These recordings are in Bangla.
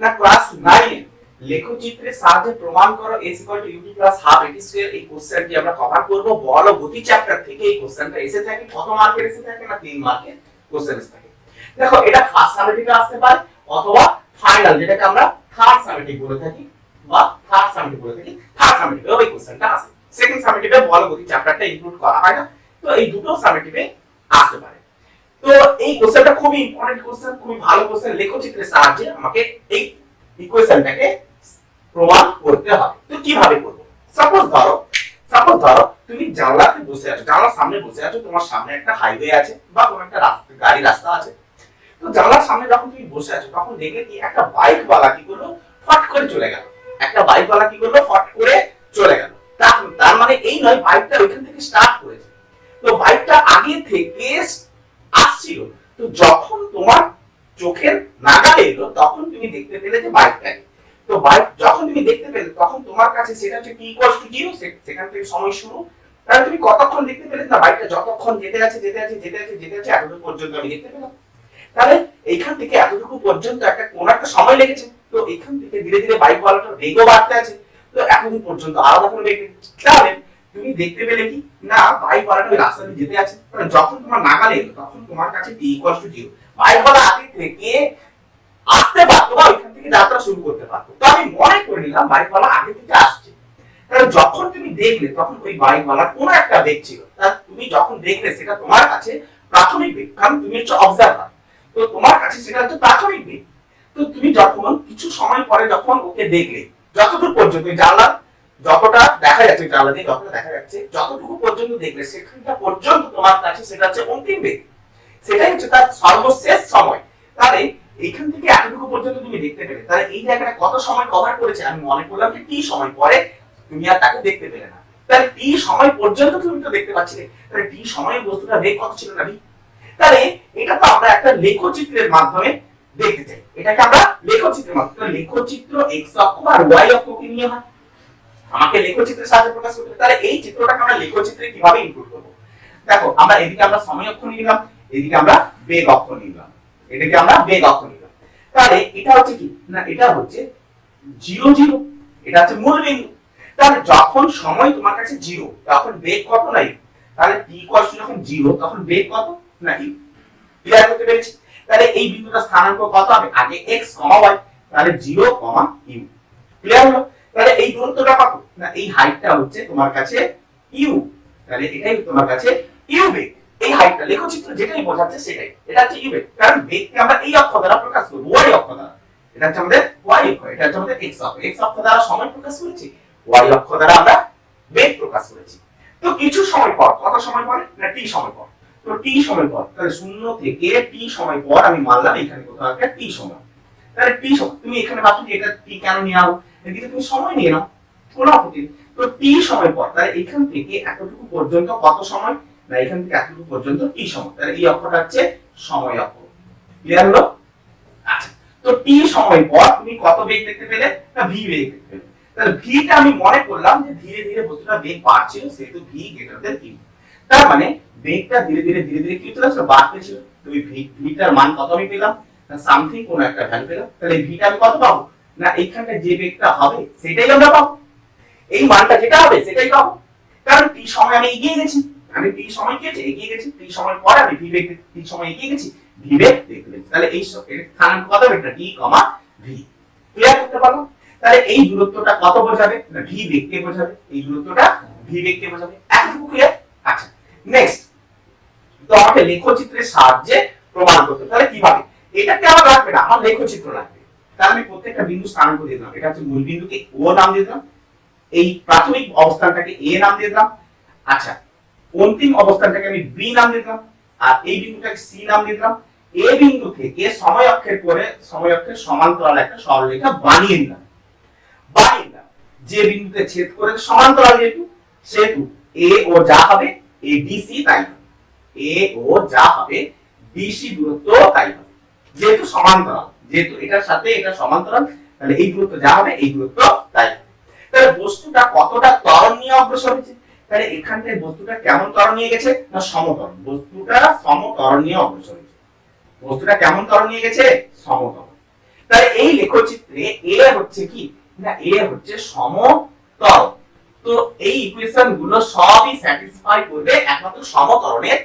না ক্লাস 9 লেখচিত্রের সাহায্যে প্রমাণ করো s ইউ প্লাস হাফ এটি স্কয়ার এই কোশ্চেনটি আমরা কভার করব। বল গতি চ্যাপ্টার থেকে এই কোশ্চেনটা এসে থাকে, কত মার্কের এসে থাকে না 3 মার্কের কোশ্চেন এসে থাকে। দেখো, এটা ফার্স্ট সামেটিভে আসতে পারে, অথবা ফাইনাল যেটাকে আমরা থার্ড সামেটিভ বলে থাকি, বা থার্ড সামেটিভ বলে থাকি থার্ড সামেটিভে ওই কোশ্চেনটা আসে। সেকেন্ড সামেটিভে বল গতি চ্যাপ্টারটা ইনক্লুড করা হয় না, তো এই দুটো সামেটিভে আসতে পারে। তো এই কোশ্চেনটা খুবই ইম্পর্টেন্ট কোশ্চেন খুবই ভালো কোশ্চেন লেখচিত্রের সাহায্যে আমাকে এই ইকুয়েশনটাকে প্রমাণ করতে হবে। তো কীভাবে করব? সাপোজ ধরো সাপোজ ধরো, তুমি জানলাতে বসে আছো, জানলার সামনে বসে আছো, তোমার সামনে একটা হাইওয়ে আছে বা কোনো একটা রাস্তা গাড়ি রাস্তা আছে। তো জানলার সামনে যখন তুমি বসে আছো, তখন দেখলে কি একটা বাইক বালা কি করল, ফট করে চলে গেল। একটা বাইক বালা কি করল, ফট করে চলে গেল। তার তার মানে এই নয় বাইকটা ওইখান থেকে স্টার্ট করেছে। তো বাইকটা আগে থেকে আসছিল তো যখন তোমার চোখের নাগালে এলো, তখন তুমি দেখতে পেলে যে বাইকটাকে তো বাইক যখন তুমি দেখতে পেলে, তখন তোমার কাছে সেটা হচ্ছে টি ইকুয়ালস টু জিরো সেখান থেকে সময় শুরু। তাহলে তুমি কতক্ষণ দেখতে পেলে? না বাইকটা যতক্ষণ যেতে আছে যেতে আছে যেতে আছে যেতে আছে এতটুকু পর্যন্ত আমি দেখতে পেলাম। তাহলে এইখান থেকে এতটুকু পর্যন্ত একটা কোন একটা সময় লেগেছে। তো এইখান থেকে ধীরে ধীরে বাইক ওয়ালাটার বেগও বাড়তে আছে। তো এতদিন পর্যন্ত আলাদা কোনো বেগ তাহলে তুমি দেখতে পেলে কি? না বাইক ওয়ালাটা ওই রাস্তা দিয়ে যেতে আছে কারণ যখন তোমার নাগালে এলো, তখন তোমার কাছে টি ইকুয়ালস টু জিরো বাইক ওয়ালা আগে থেকে আসতে পারতো বা ওইখান থেকে যাত্রা শুরু করতে পারতো তো আমি মনে করে নিলাম বাইকওয়ালা আগে থেকে আসছে। কারণ যখন তুমি দেখলে, তখন ওই বাইকওয়ালার কোনো একটা বেগ ছিল। তুমি যখন দেখলে, সেটা তোমার কাছে প্রাথমিক বেগ। কারণ তুমি হচ্ছে অবজারভার তো তোমার কাছে সেটা হচ্ছে প্রাথমিক বেগ। তো তুমি যখন কিছু সময় পরে যখন ওকে দেখলে, যতদূর পর্যন্ত ওই জানলা যতটা দেখা যাচ্ছে দিয়ে যতটা দেখা যাচ্ছে, যতটুকু পর্যন্ত দেখলে সেখানটা পর্যন্ত তোমার কাছে সেটা হচ্ছে অন্তিম বেগ সেটাই হচ্ছে তার সর্বশেষ সময়। তাহলে এইখান থেকে এতটুকু পর্যন্ত তুমি দেখতে পেলে। তাহলে এই জায়গাটা কত সময় কভার করেছে, আমি মনে করলাম যে টি সময় পরে তুমি আর তাকে দেখতে পেলে না। তাহলে টি সময় পর্যন্ত তুমি তো দেখতে পাচ্ছিলে। তাহলে টি সময় বস্তুটা বেগ কত ছিল না তাহলে এটা তো আমরা একটা লেখচিত্রের মাধ্যমে দেখতে চাই। এটাকে আমরা লেখচিত্রের মাধ্যমে লেখচিত্র এক্স অক্ষ আর ওয়াই অক্ষকে নিয়ে হয়। আমাকে লেখচিত্রের সাহায্যে প্রকাশ করতে তাহলে এই চিত্রটাকে আমরা লেখচিত্রে কীভাবে ইনক্লুড করব? দেখো, আমরা এদিকে আমরা সময় অক্ষ নিলাম, এদিকে আমরা বেগ অক্ষ নিলাম এটাকে আমরা বেগ অক্ষ নিলাম। তাহলে এটা হচ্ছে কি? না, এটা হচ্ছে জিরো জিরো, এটা হচ্ছে মূল বিন্দু। তাহলে যখন সময় তোমার কাছে জিরো, তখন বেগ কত নাই তাহলে টি কষ্ট যখন জিরো, তখন বেগ কত না ইউ ক্লিয়ার করতে পেরেছি? তাহলে এই বিন্দুটা স্থানাঙ্ক কত হবে? আগে এক্স কমা ওয়াই তাহলে জিরো কমা ইউ ক্লিয়ার হলো? তাহলে এই দূরত্বটা কত না, এই হাইটটা হচ্ছে তোমার কাছে ইউ তাহলে এটাই তোমার কাছে ইউ বেগ। এই হাইটটা লেখচিত্র যেটাই বোঝাচ্ছে সেটাই। এটা হচ্ছে ইউ বেগ। কারণ বেগকে আমরা এই অক্ষ দ্বারা প্রকাশ করব ওয়াই অক্ষ দ্বারা। এটা হচ্ছে আমাদের ওয়াই অক্ষ, এটা হচ্ছে আমাদের এক্স অক্ষ। এক্স অক্ষ দ্বারা সময় প্রকাশ করেছি ওয়াই অক্ষ দ্বারা আমরা বেগ প্রকাশ করেছি। তো কিছু সময় পর, কত সময় পরে? না টি সময় পর। তো টি সময় পর, তাহলে শূন্য থেকে টি সময় পর আমি মানলাম এখানে কোথাও একটা টি সময়। তাহলে টি সময়, তুমি এখানে ভাবছ যে এটা টি কেন নিয়ে নাও এদিকে তুমি সময় নিয়ে নাও কোনো আপত্তি। তো টি সময় পর, তাহলে এখান থেকে এতটুকু পর্যন্ত কত সময়? না এখান থেকে এতটুকু পর্যন্ত টি সময়। তাহলে এই হচ্ছে সময় ক্লিয়ার হলো? আচ্ছা তো টি সময় পর তুমি কত বেগ দেখতে পেলে? না ভি বেগ দেখতে পেলে। তাহলে ভিটা আমি মনে করলাম যে ধীরে ধীরে বস্তুটা বেগ বাড়ছিল সেহেতু ভি গ্রেটার দেন ইউ তার মানে বেগটা ধীরে ধীরে ধীরে ধীরে কি হচ্ছিল? বাড়তে ছিল। তুমি ভিটার মান কত আমি পেলাম? সামথিং কোন একটা ভ্যালু পেলাম। তাহলে ভিটা আমি কত পাবো? না এইখানটা যে বেগটা হবে, সেটাই আমরা পাবো। এই মানটা যেটা হবে, সেটাই পাবো। কারণ টি সময় আমি এগিয়ে গেছি। আমি টি সময় কি এগিয়ে গেছি। টি সময় পরে আমি ভি বেগ টি সময় এগিয়ে গেছি। ভি বেগ দেখতে তাহলে এই স্থানাঙ্ক কত? হবে টি কমা ভি ক্লিয়ার করতে পারব তাহলে এই দূরত্বটা কত বোঝাবে? না ভি বেগকে বোঝাবে। এই দূরত্বটা ভি বেগকে বোঝাবে। এতটুকু ক্লিয়ার আচ্ছা নেক্সট তো আমাকে লেখচিত্রের সাহায্যে প্রমাণ করতে। তাহলে কীভাবে? এটাকে আমার লাগবে না, আমার লেখচিত্র লাগবে তাহলে আমি প্রত্যেকটা বিন্দু স্থানাঙ্ক দিয়ে দিলাম। এটা হচ্ছে মূল বিন্দুকে ও নাম দিয়ে দিলাম। এই প্রাথমিক অবস্থানটাকে এ নাম দিয়ে দিলাম। আচ্ছা অন্তিম অবস্থানটাকে আমি বি নাম দিয়ে দিলাম। আর এই বিন্দুটাকে সি নাম দিয়ে দিলাম। এ বিন্দু থেকে সময় অক্ষের করে সময় অক্ষের সমান্তরাল একটা সরলরেখা বানিয়ে দিলাম। বানিয়ে দিলাম। যে বিন্দুতে ছেদ করে সমান্তরাল যেহেতু, সেহেতু এ ও যা হবে এ ডিসি তাই হবে। এ ও যা হবে ডিসি দূরত্ব তাই হবে। যেহেতু সমান্তরাল। যেহেতু এটার সাথে এটা সমান্তরাল, তাহলে এই দূরত্ব যা হবে, এই দূরত্ব তাই তাহলে বস্তুটা কতটা ত্বরণ নিয়ে অগ্রসর হচ্ছে তাহলে এখানটায় বস্তুটা কেমন ত্বরণ নিয়ে গেছে না সমতরণ বস্তুটা সমতরণ নিয়ে অগ্রসর হয়েছে। বস্তুটা কেমন ত্বরণ নিয়ে গেছে? সমতরণ তাহলে এই লেখচিত্রে এ হচ্ছে কি? না এ হচ্ছে সমতল। তো এই ইকুয়েশনগুলো সবই স্যাটিসফাই করবে একমাত্র সমতরণের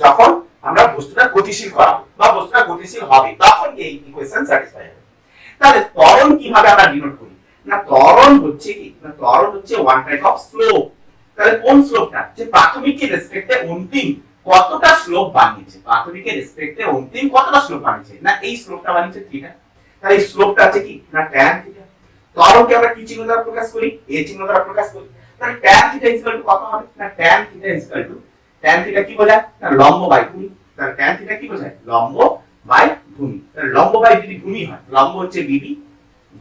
যখন আমরা বস্তুটা গতিশীল করাবো বা বস্তুটা গতিশীল হবে, তখন এই ইকুয়েশন স্যাটিসফাই হবে। তাহলে ত্বরণ কীভাবে আমরা ডিনোট করি? না, ত্বরণ হচ্ছে কি? না, ত্বরণ হচ্ছে ওয়ান টাইপ অফ স্লোপ তাহলে কোন স্লোপটা যে প্রাথমিকের রেসপেক্টে অন্তিম কতটা স্লোপ বানিয়েছে? প্রাথমিকের রেসপেক্টে অন্তিম কতটা স্লোপ বানিয়েছে? না, এই স্লোপটা বানিয়েছে থিটা তাহলে এই স্লোপটা আছে কি? না ট্যান থিটা ত্বরণকে আমরা কি চিহ্ন দ্বারা প্রকাশ করি? এ চিহ্ন দ্বারা প্রকাশ করি। তাহলে ট্যান থিটা টু কত হবে? না tan theta two tan theta কি বোঝায়? লম্ব বাই ভূমি। তাহলে ট্যান থিটা কি বোঝায়? লম্ব বাই ভূমি। তাহলে লম্ব বাই যদি ভূমি হয়, লম্ব হচ্ছে বিডি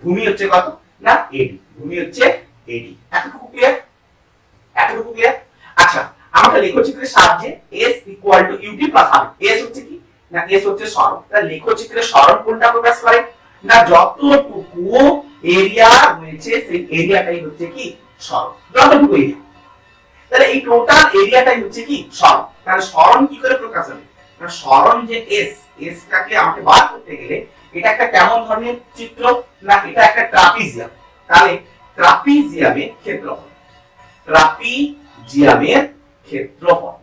ভূমি হচ্ছে কত? না এডি ভূমি হচ্ছে এডি এতটুকু ক্লিয়ার এতটুকু ক্লিয়ার আচ্ছা আমরা লেখচিত্রের সাহায্যে s equal to u t plus হবে s হচ্ছে কি? না, s হচ্ছে সরণ। তাহলে লেখচিত্রের সরণ কোনটা প্রকাশ করে? না, যতটুকু এরিয়া রয়েছে, সেই এরিয়াটাই হচ্ছে কি? সরণ। যতটুকু এরিয়া তাহলে এই টোটাল এরিয়াটাই হচ্ছে কি? সরণ তাহলে সরণ কি করে প্রকাশ হবে? সরণ যে s s টাকে আমাকে বার করতে গেলে এটা একটা কেমন ধরনের চিত্র না এটা একটা ট্রাপিজিয়াম তাহলে ট্রাপিজিয়ামের ক্ষেত্রফল। ট্রাপিজিয়ামের ক্ষেত্রফল।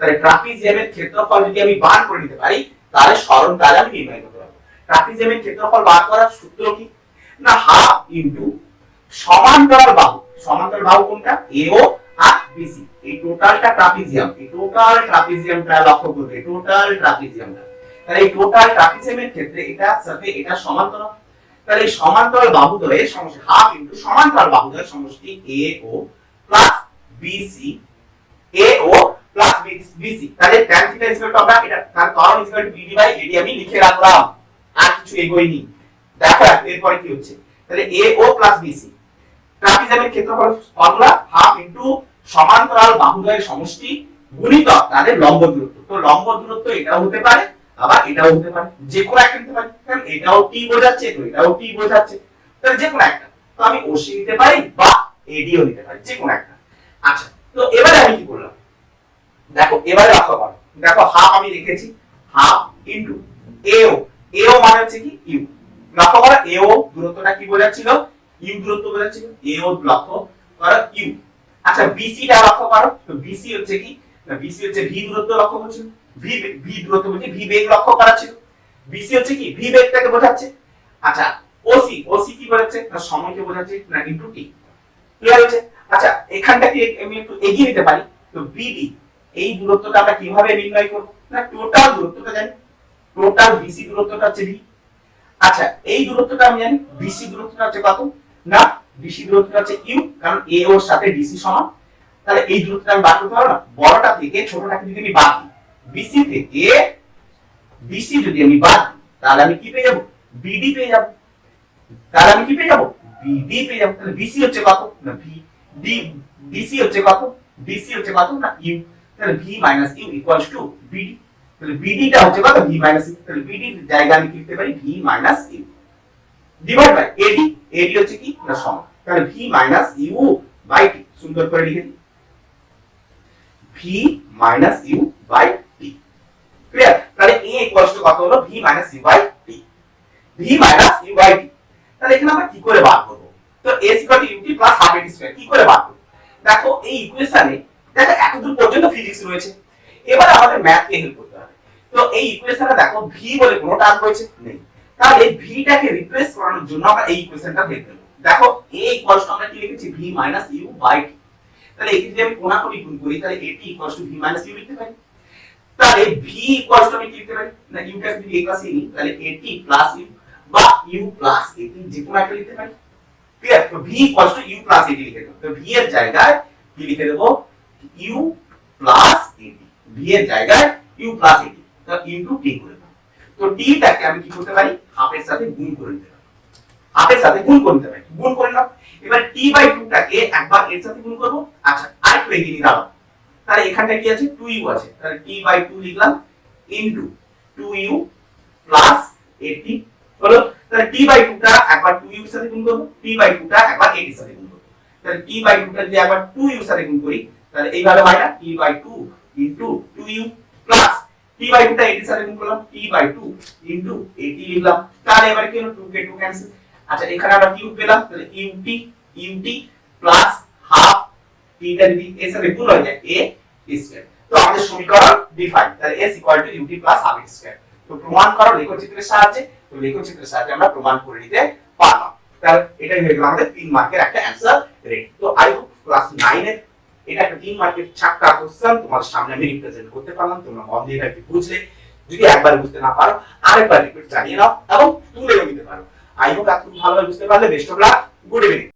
তাহলে ট্রাপিজিয়ামের ক্ষেত্রফল যদি আমি বার করে নিতে পারি, তাহলে সরণ তাহলে আমি নির্ণয় করতে পারব। ট্রাপিজিয়ামের ক্ষেত্রফল বার করার সূত্র কি? না হাফ ইনটু সমান্তরাল বাহু। সমান্তরাল বাহু কোনটা? এ আর বিসি এই টোটালটা ট্রাপিজিয়াম এই টোটাল ট্রাপিজিয়ামটা লক্ষ্য করবে টোটাল ট্রাপিজিয়ামটা তাহলে এই টোটাল ট্রাপিজিয়ামের ক্ষেত্রে এটা সাথে এটা সমান্তরাল। তাহলে এই সমান্তরাল বাহুদ্বয়ের সমষ্টি হাফ ইনটু সমান্তরাল বাহুদ্বয়ের সমষ্টি A O plus BC A O plus BC তাহলে tan থিটা ইকুয়াল টু আমরা এটা, তার ত্বরণ equal to BD by AD আমি লিখে রাখলাম, আর কিছু এগোইনি দেখো, এরপরে কি হচ্ছে? তাহলে এ ও প্লাস বিসি ট্রাপিজিয়ামের ক্ষেত্রফল ফর্মুলা হাফ ইনটু সমান্তরাল বাহুদ্বয়ের সমষ্টি গুণিতক, তাদের লম্ব দূরত্ব। তো লম্ব দূরত্ব এটাও হতে পারে, আবার এটাও হতে পারে। যে কোনো একটা নিতে পারি। কারণ এটাও টি বোঝাচ্ছে, তো এটাও টি বোঝাচ্ছে। তাহলে যে কোনো একটা। তো আমি ওসি নিতে পারি বা এডিও নিতে পারি, যে কোনো একটা। আচ্ছা তো এবারে আমি কি করলাম? দেখো, এবারে লক্ষ্য করো। দেখো হাফ আমি লিখেছি হাফ ইনটু এও এও মানে হচ্ছে কি? ইউ লক্ষ্য করো এও দূরত্বটা কি বোঝাচ্ছিল? ইউ দূরত্ব বোঝাচ্ছিল। এও লক্ষ্য করো ইউ আচ্ছা বিসি টা লক্ষ্য করো। তো বিসি হচ্ছে কি? না বিসি হচ্ছে ভি দূরত্ব লক্ষ্য করছিল ভি ভি দূরত্ব বলছে ভি বেগ লক্ষ্য করা ছিল। বিসি হচ্ছে কি? ভি বেগটাকে বোঝাচ্ছে। আচ্ছা ওসি ওসি কি বোঝাচ্ছে? না, সময়কে বোঝাচ্ছে, না ইনটু টি ক্লিয়ার হচ্ছে আচ্ছা এখানটাকে আমি একটু এগিয়ে নিতে পারি। তো বিডি এই দূরত্বটা আমরা কীভাবে নির্ণয় করব? না টোটাল দূরত্বটা জানি। টোটাল বিসি দূরত্বটা হচ্ছে ভি আচ্ছা এই দূরত্বটা আমি জানি। বিসি দূরত্বটা হচ্ছে কত? না বিসি দূরত্বটা হচ্ছে ইউ কারণ এ ওর সাথে ডিসি সমান। তাহলে এই দূরত্বটা আমি বার করতে পারব না। বড়টা থেকে ছোটটাকে যদি আমি বাদ দিই বিসি থেকে বিসি যদি আমি বাদ তাহলে আমি কি পেয়ে যাব? বিডি পেয়ে যাব। তাহলে আমি কি পেয়ে যাব? বিডি পেয়ে যাব। তাহলে বিসি হচ্ছে কত? না ভি ডি ডিসি হচ্ছে কত? ডিসি হচ্ছে কত? না ইউ তাহলে v minus u equals to BD তাহলে বিডিটা হচ্ছে কত? ভি মাইনাস ইউ তাহলে বিডির জায়গা আমি লিখতে পারি? V minus u divide by AD AD হচ্ছে কি? না সমান। তাহলে v minus u by t সুন্দর করে লিখে দিই। V minus you by T clear তাহলে এ ইকুয়ালস কত হলো? V minus u by t v minus u by t তাহলে এখানে আমরা কি করে বার করব? তো a equal to u t plus half a t square কি করে বার করব? দেখো, এই ইকুয়েশনে দেখো, এতদূর পর্যন্ত ফিজিক্স রয়েছে। এবার আমাদের ম্যাথ কে হেল্প করতে হবে। তো এই ইকুয়েশনে দেখো ভি বলে কোনো টার্ম রয়েছে? নেই। তাহলে ভিটাকে রিপ্লেস করানোর জন্য আমরা এই ইকুয়েশনটা হেল্প করব। দেখো, a ইকুয়ালস টু আমরা কি লিখেছি? v মাইনাস ইউ বাই তাহলে এটি যদি আমি কোণাকুণি গুণ করি, তাহলে এটি equals to v minus u লিখতে পারি। তাহলে v ইকুয়ালস টু আমি কি লিখতে পারি? না, u টা যদি a e নিই, তাহলে এটি প্লাস ইউ বা u প্লাস এটি যে কোনো একটা লিখতে পারি। ক্লিয়ার তো v equals to u plus a t লিখে দেবো। তো v এর জায়গায় কি লিখে দেবো? u প্লাস এটি v এর জায়গায় u প্লাস এটি তো ইনটু t করে তো t টাকে আমি কি করতে পারি? হাফের সাথে গুণ করে দিতে পারি। হাফের সাথে গুণ করে দিতে পারি। গুণ করে এবার টি বাই 2 টাকে একবার এর সাথে গুণ করব। আচ্ছা আরেকটু এগিয়ে নিয়ে তাহলে এখানটা কি আছে? 2u আছে। তাহলে t বাই 2 লিখলাম ইনটু 2u প্লাস 80 হলো? তাহলে টি বাই 2 টা একবার 2u এর সাথে গুণ করব। টি বাই 2 টা একবার 80 এর সাথে গুণ করব। তাহলে টি বাই 2 টা যদি একবার 2u এর সাথে গুণ করি, তাহলে এইভাবে হয় না? T by 2 into 2u plus p by 2 টা 80 সাথে গুণ করলাম, p বাই 2 ইনটু 80 লিখলাম। তাহলে এবারে কি হলো? 2 কে 2 ক্যান্সেল আচ্ছা এখানে আমরা কিউব পেলাম, তাহলে ut ut plus half p টা যদি এর সাথে গুণ হয়ে যায়, a স্কয়ার তো আমাদের সমীকরণ ডিফাইন তাহলে s equal to ut plus half square তো প্রমাণ করো লেখচিত্রের সাহায্যে। তো লেখচিত্রের সাহায্যে আমরা প্রমাণ করে নিতে পারলাম। তাহলে এটাই হয়ে গেল আমাদের তিন মার্কের একটা অ্যান্সার রেট তো আই হোপ ক্লাস 9 এর এটা একটা তিন মার্কের চারটা কোশ্চেন তোমার সামনে আমি রিপ্রেজেন্ট করতে পারলাম, তোমরা মন দিয়ে এটা বুঝলে। যদি একবার বুঝতে না পারো, আরেকবার রিপিট জানিয়ে নাও এবং তুলেও নিতে পারো। আই হোপ এতটুকু ভালোভাবে বুঝতে পারলে best of luck good evening